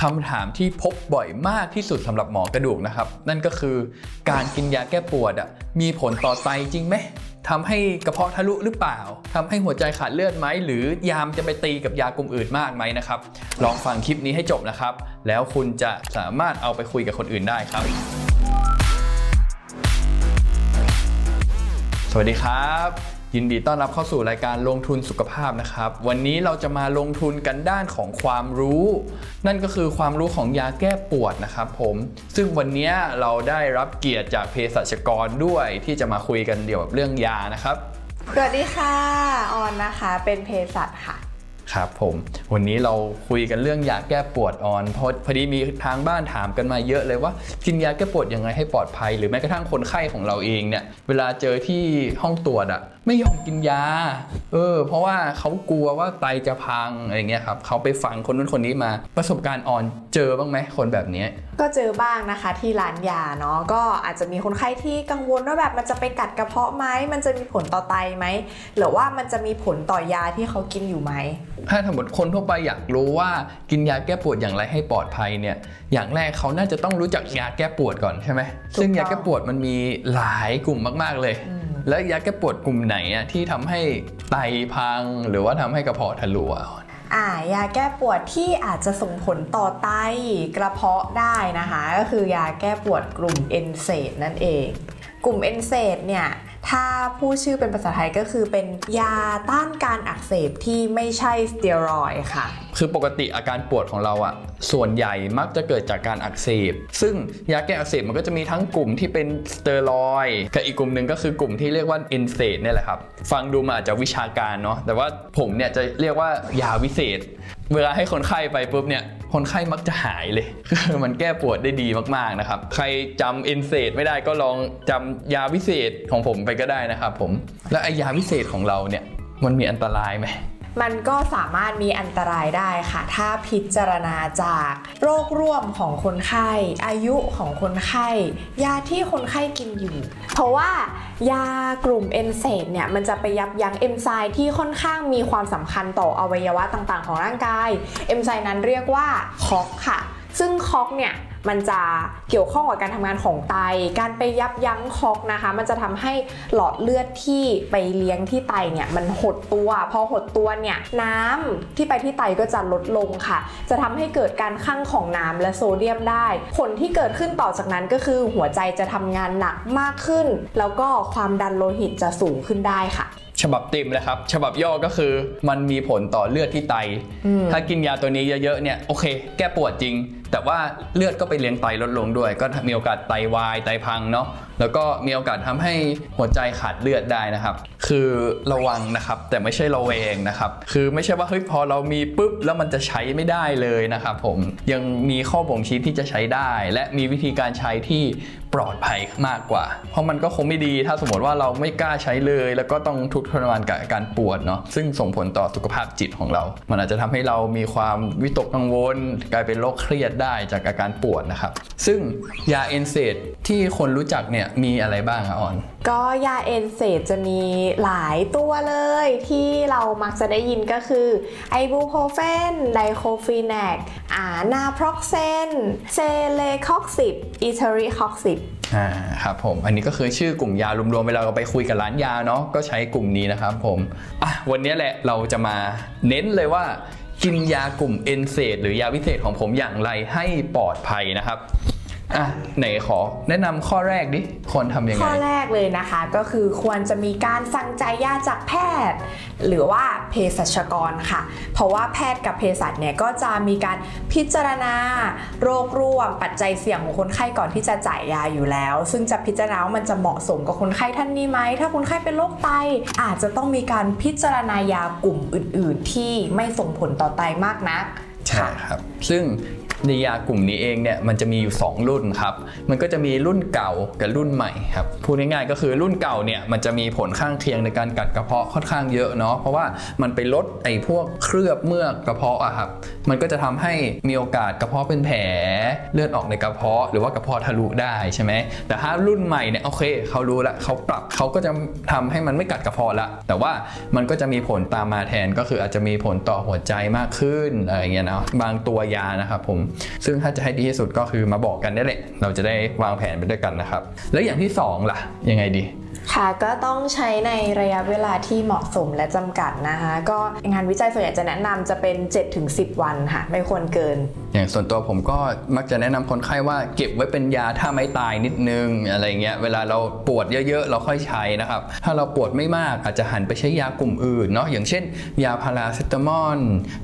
คำถามที่พบบ่อยมากที่สุดสำหรับหมอกระดูกนะครับ นั่นก็คือการกินยาแก้ปวดอะมีผลต่อไตจริงไหมทำให้กระเพาะทะลุหรือเปล่าทำให้หัวใจขาดเลือดไหม หรือยามจะไปตีกับยากลุ่มอื่นมากไหมนะครับ ลองฟังคลิปนี้ให้จบนะครับ แล้วคุณจะสามารถเอาไปคุยกับคนอื่นได้ครับ สวัสดีครับ ยินดีต้อนรับเข้าสู่รายการลงทุนสุขภาพนะครับ วันนี้เราจะมาลงทุนกันด้านของความรู้ นั่นก็คือความรู้ของยาแก้ปวดนะครับผม ซึ่งวันนี้เราได้รับเกียรติจากเภสัชกรด้วยที่จะมาคุยกันเกี่ยวกับเรื่องยานะครับ สวัสดีค่ะ ออนนะคะ เป็นเภสัชค่ะ ครับผม วันนี้เราคุยกันเรื่องยาแก้ปวดออนเพราะพอดีมีทางบ้านถามกันมาเยอะเลยว่ากินยาแก้ปวดยังไงให้ปลอดภัย หรือแม้กระทั่งคนไข้ของเราเองเนี่ย เวลาเจอที่ห้องตรวจอะ ไม่ยอมกินยา เออ เพราะว่าเขากลัวว่าไตจะพังอะไรเงี้ยครับเขาไปฟังคนนู้นคนนี้มาประสบการณ์ออนเจอบ้างไหมคนแบบเนี้ยก็เจอบ้างนะคะที่ร้านยาเนาะก็อาจจะมีคนไข้ที่กังวลว่าแบบมันจะไปกัดกระเพาะไหมมันจะมีผลต่อไตไหมหรือว่ามันจะมีผลต่อยาที่เขากินอยู่ไหมถ้าสมมติคนทั่วไปอยากรู้ว่ากินยาแก้ปวดอย่างไรให้ปลอดภัยเนี่ยอย่างแรกเขาน่าจะต้องรู้จักยาแก้ปวดก่อนใช่ไหมถูกต้องซึ่งยาแก้ปวดมันมีหลายกลุ่มมาก ๆเลยอืม แล้วยาแก้ปวดกลุ่มไหนอะที่ทำให้ไตพัง หรือว่าทำให้กระเพาะทะลุอะอ่ายาแก้ปวดที่อาจจะส่งผลต่อไตกระเพาะได้นะคะ ก็คือยาแก้ปวดกลุ่มเอนเซดนั่นเอง กลุ่มเอนเซดเนี่ย ถ้าพูดชื่อเป็นภาษาไทยก็คือเป็นยาต้านการอักเสบที่ไม่ใช่สเตียรอยค่ะ คือปกติอาการปวดของเราอะส่วนใหญ่มักจะเกิดจากการอักเสบ ซึ่งยาแก้อักเสบมันก็จะมีทั้งกลุ่มที่เป็นสเตียรอยกับอีกกลุ่มหนึ่งก็คือกลุ่มที่เรียกว่าเอนเซดเนี่ยแหละครับ ฟังดูมาอาจจะวิชาการเนาะ แต่ว่าผมเนี่ยจะเรียกว่ายาวิเศษ เวลาให้คนไข้ไปปุ๊บเนี่ย คนไข้มักจะหายเลยคือมันแก้ปวดได้ดีมากๆนะครับ ใครจำเอนเซดไม่ได้ก็ลองจำยาวิเศษของผมไปก็ได้นะครับผม และไอยาวิเศษของเราเนี่ย มันมีอันตรายไหม มันก็สามารถมีอันตรายได้ค่ะ ถ้าพิจารณาจากโรคร่วมของคนไข้ อายุของคนไข้ ยาที่คนไข้กินอยู่ เพราะว่ายากลุ่มเอนเซดเนี่ยมันจะไปยับยั้งเอนไซม์ที่ค่อนข้างมีความสำคัญต่ออวัยวะต่างๆ ของร่างกาย เอนไซม์นั้นเรียกว่าคอกค่ะ ซึ่งคอกเนี่ย มันจะเกี่ยวข้องกับการทำงานของไต การไปยับยั้งคอกนะคะ มันจะทำให้หลอดเลือดที่ไปเลี้ยงที่ไตเนี่ยมันหดตัว พอหดตัวเนี่ยน้ำที่ไปที่ไตก็จะลดลงค่ะ จะทำให้เกิดการคั่งของน้ำและโซเดียมได้ ผลที่เกิดขึ้นต่อจากนั้นก็คือหัวใจจะทำงานหนักมากขึ้น แล้วก็ความดันโลหิตจะสูงขึ้นได้ค่ะ ฉบับเต็มเลยครับ ฉบับย่อก็คือมันมีผลต่อเลือดที่ไตอืมถ้ากินยาตัวนี้เยอะๆเนี่ยโอเค แก้ปวดจริง แต่ว่าเลือดก็ไปเลี้ยงไตลดลงด้วย ก็มีโอกาสไตวายไตพังเนาะ แล้วก็มีโอกาสทำให้หัวใจขาดเลือดได้นะครับ คือระวังนะครับแต่ไม่ใช่ระแวงนะครับ คือไม่ใช่ว่าเฮ้ยพอเรามีปุ๊บแล้วมันจะใช้ไม่ได้เลยนะครับผมยังมีข้อบ่งชี้ที่จะใช้ได้ และมีวิธีการใช้ที่ปลอดภัยมากกว่า เพราะมันก็คงไม่ดีถ้าสมมติว่าเราไม่กล้าใช้เลย แล้วก็ต้องทุกข์ทรมานกับอาการปวดเนาะซึ่งส่งผลต่อสุขภาพจิตของเรา มันอาจจะทำให้เรามีความวิตกกังวล กลายเป็นโรคเครียดได้จากอาการปวดนะครับ ซึ่งยาเอนเซดที่คนรู้จักเนี่ยมีอะไรบ้างอะออน ก็ยาเอนเซดจะมีหลายตัวเลยที่เรามักจะได้ยินก็คือไอบูโพเฟนไดโคฟีแนกอานาพร็อกเซนเซเลคอกซิบอีเทอริคอกซิบอ่าครับผมอันนี้ก็คือชื่อกลุ่มยารวมๆเวลาเราไปคุยกับร้านยาเนาะก็ใช้กลุ่มนี้นะครับผมอะวันนี้แหละเราจะมาเน้นเลยว่ากินยากลุ่มเอนเซดหรือยาวิเศษของผมอย่างไรให้ปลอดภัยนะครับ อะไหนขอแนะนำข้อแรกดิควรทำยังไง ข้อแรกเลยนะคะก็คือควรจะมีการสั่งจ่ายยาจากแพทย์ หรือว่าเภสัชกรค่ะ เพราะว่าแพทย์กับเภสัชเนี่ยก็จะมีการพิจารณา โรคร่วมปัจจัยเสี่ยงของคนไข้ก่อนที่จะจ่ายยาอยู่แล้ว ซึ่งจะพิจารณาว่ามันจะเหมาะสมกับคนไข้ท่านนี้ไหมถ้าคนไข้เป็นโรคไต อาจจะต้องมีการพิจารณายากลุ่มอื่น ๆ ที่ไม่ส่งผลต่อไตมากนัก ใช่ครับ ซึ่ง ในยากลุ่มนี้เองเนี่ยมันจะมีอยู่ 2 รุ่นครับ มันก็จะมีรุ่นเก่ากับรุ่นใหม่ครับ พูดง่ายๆก็คือรุ่นเก่าเนี่ยมันจะมีผลข้างเคียงในการกัดกระเพาะค่อนข้างเยอะเนาะ เพราะว่ามันไปลดไอ้พวกเคลือบเมือกกระเพาะอะครับ มันก็จะทำให้มีโอกาสกระเพาะเป็นแผลเลือดออกในกระเพาะ หรือว่ากระเพาะทะลุได้ใช่ไหม แต่ถ้ารุ่นใหม่เนี่ยโอเคเขารู้ละเขาปรับเขาก็จะทำให้มันไม่กัดกระเพาะละ แต่ว่ามันก็จะมีผลตามมาแทนก็คืออาจจะมีผลต่อหัวใจมากขึ้นอะไรอย่างเงี้ยเนาะบางตัวยานะครับผมซึ่งถ้าจะให้ดีที่สุดก็คือมาบอกกันได้แหละเราจะได้วางแผนไปด้วยกันนะครับ แล้วอย่างที่สองล่ะ ยังไงดี ค่ะก็ต้องใช้ในระยะเวลาที่เหมาะสมและจำกัดนะคะ ก็งานวิจัยส่วนใหญ่จะแนะนำจะเป็น 7-10 วันค่ะไม่ควรเกิน อย่างส่วนตัวผมก็มักจะแนะนำคนไข้ว่าเก็บไว้เป็นยาถ้าไม่ตายนิดนึงอะไรเงี้ยเวลาเราปวดเยอะๆ เราค่อยใช้นะครับ ถ้าเราปวดไม่มากอาจจะหันไปใช้ยากลุ่มอื่นเนาะอย่างเช่น ยาพาราเซตามอล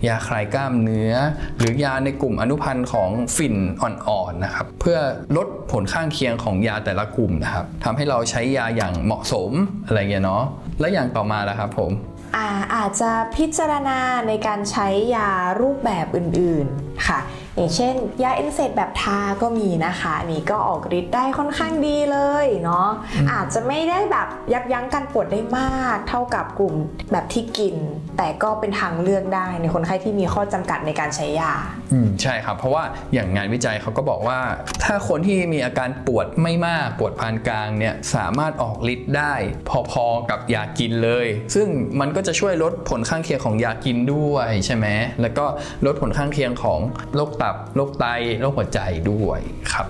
ยาคลายกล้ามเนื้อ หรือยาในกลุ่มอนุพันธ์ของฝิ่นอ่อนๆนะครับเพื่อลดผลข้างเคียงของยาแต่ละกลุ่มนะครับทำให้เราใช้ยาอย่างเหมาะสมอะไรเงี้ยเนาะและอย่างต่อมาแล้วครับผมอาอาจจะพิจารณาในการใช้ยารูปแบบอื่นๆค่ะ อย่างเช่น ยาเอนเซตแบบทาก็มีนะคะอันนี่ก็ออกฤทธิ์ได้ค่อนข้างดีเลยเนาะอาจจะไม่ได้แบบยับยั้งการปวดได้มาก เท่ากับกลุ่มแบบที่กิน แต่ก็เป็นทางเลือกได้ในคนไข้ที่มีข้อจำกัดในการใช้ยาอืมใช่ครับ เพราะว่าอย่างงานวิจัยเขาก็บอกว่า ถ้าคนที่มีอาการปวดไม่มากปวดปานกลางเนี่ยสามารถออกฤทธิ์ได้ พอๆกับยากินเลย ซึ่งมันก็จะช่วยลดผลข้างเคียงของยากินด้วยใช่ไหมแล้วก็ลดผลข้างเคียงของโรคตับโรคไตโรคหัวใจด้วยครับ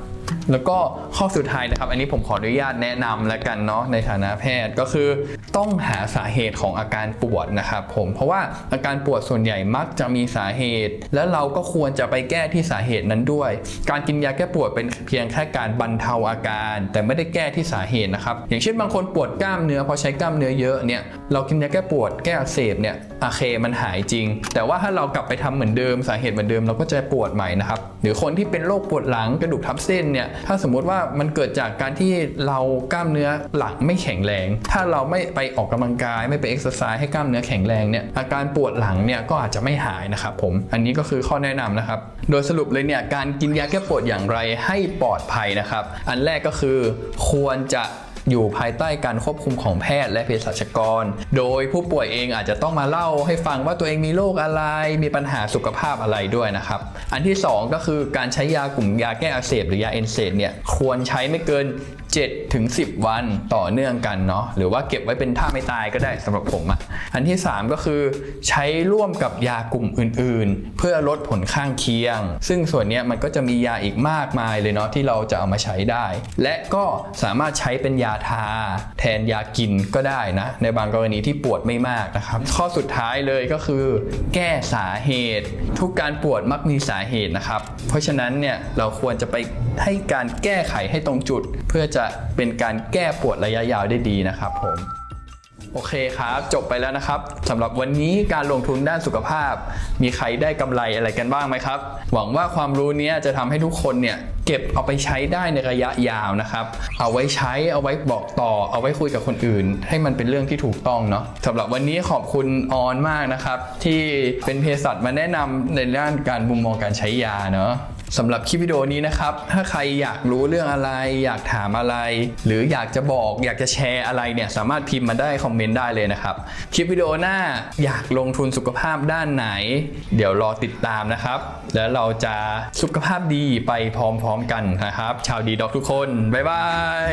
แล้วก็ข้อสุดท้ายนะครับ อันนี้ผมขออนุญาตแนะนำแล้วกันเนาะในฐานะแพทย์ก็คือต้องหาสาเหตุของอาการปวดนะครับผมเพราะว่าอาการปวดส่วนใหญ่มักจะมีสาเหตุ แล้วเราก็ควรจะไปแก้ที่สาเหตุนั้นด้วย การกินยาแก้ปวดเป็นเพียงแค่การบรรเทาอาการ แต่ไม่ได้แก้ที่สาเหตุนะครับอย่างเช่นบางคนปวดกล้ามเนื้อพอใช้กล้ามเนื้อเยอะเนี่ยเรากินยาแก้ปวดแก้อักเสบเนี่ยโอเคมันหายจริง แต่ว่าถ้าเรากลับไปทำเหมือนเดิมสาเหตุเหมือนเดิมเราก็จะปวดใหม่นะครับหรือคนที่เป็นโรคปวดหลังกระดูกทับเส้นเนี่ยถ้าสมมุติว่ามันเกิดจากการที่เรากล้ามเนื้อหลังไม่แข็งแรง ถ้าเราไม่ไปออกกำลังกายไม่ไปเอ็กซ์ไซส์ให้กล้ามเนื้อแข็งแรงเนี่ยอาการปวดหลังเนี่ยก็อาจจะไม่หายนะครับผมอันนี้ก็คือข้อแนะนำนะครับ โดยสรุปเลยเนี่ยการกินยาแก้ปวดอย่างไรให้ปลอดภัยนะครับ อันแรกก็คือควรจะ อยู่ภายใต้การควบคุมของแพทย์และเภสัชกร โดยผู้ป่วยเองอาจจะต้องมาเล่าให้ฟังว่าตัวเองมีโรคอะไร มีปัญหาสุขภาพอะไรด้วยนะครับ อันที่ 2 ก็คือการใช้ยากลุ่มยาแก้อักเสบหรือยาเอนเซดเนี่ยควรใช้ไม่เกิน7ถึง10 วันต่อเนื่องกันเนาะหรือว่าเก็บไว้เป็นท่าไม่ตายก็ได้สำหรับผมอะ่ะอันที่ 3 ก็คือ ใช้ร่วมกับยากลุ่มอื่น ๆ เพื่อลดผลข้างเคียง ซึ่งส่วนนี้มันก็จะมียาอีกมากมายเลยเนาะที่เราจะเอามาใช้ได้ และก็สามารถใช้เป็นยาทา แทนยากินก็ได้นะ ในบางกรณีที่ปวดไม่มากนะครับ ข้อสุดท้ายเลยก็คือ แก้สาเหตุ ทุกการปวดมักมีสาเหตุนะครับ เพราะฉะนั้นเนี่ยเราควรจะไปให้การแก้ไขให้ตรงจุด เพื่อจะเป็นการแก้ปวดระยะยาวได้ดีนะครับผม โอเคครับ จบไปแล้วนะครับสำหรับวันนี้การลงทุนด้านสุขภาพ มีใครได้กำไรอะไรกันบ้างไหมครับ หวังว่าความรู้นี้จะทำให้ทุกคนเนี่ยเก็บเอาไปใช้ได้ในระยะยาวนะครับ เอาไว้ใช้เอาไว้บอกต่อ เอาไว้คุยกับคนอื่น ให้มันเป็นเรื่องที่ถูกต้องเนาะสำหรับวันนี้ขอบคุณออนมากนะครับ ที่เป็นเภสัชมาแนะนำในด้านการมุมมองการใช้ยาเนาะ สำหรับคลิปวิดีโอนี้นะครับ ถ้าใครอยากรู้เรื่องอะไร อยากถามอะไร หรืออยากจะบอก อยากจะแชร์อะไรเนี่ยสามารถพิมพ์มาได้คอมเมนต์ได้เลยนะครับ คลิปวิดีโอหน้าอยากลงทุนสุขภาพด้านไหน เดี๋ยวรอติดตามนะครับ แล้วเราจะสุขภาพดีไปพร้อมๆกันนะครับ ชาวดีด็อกทุกคน บ๊ายบาย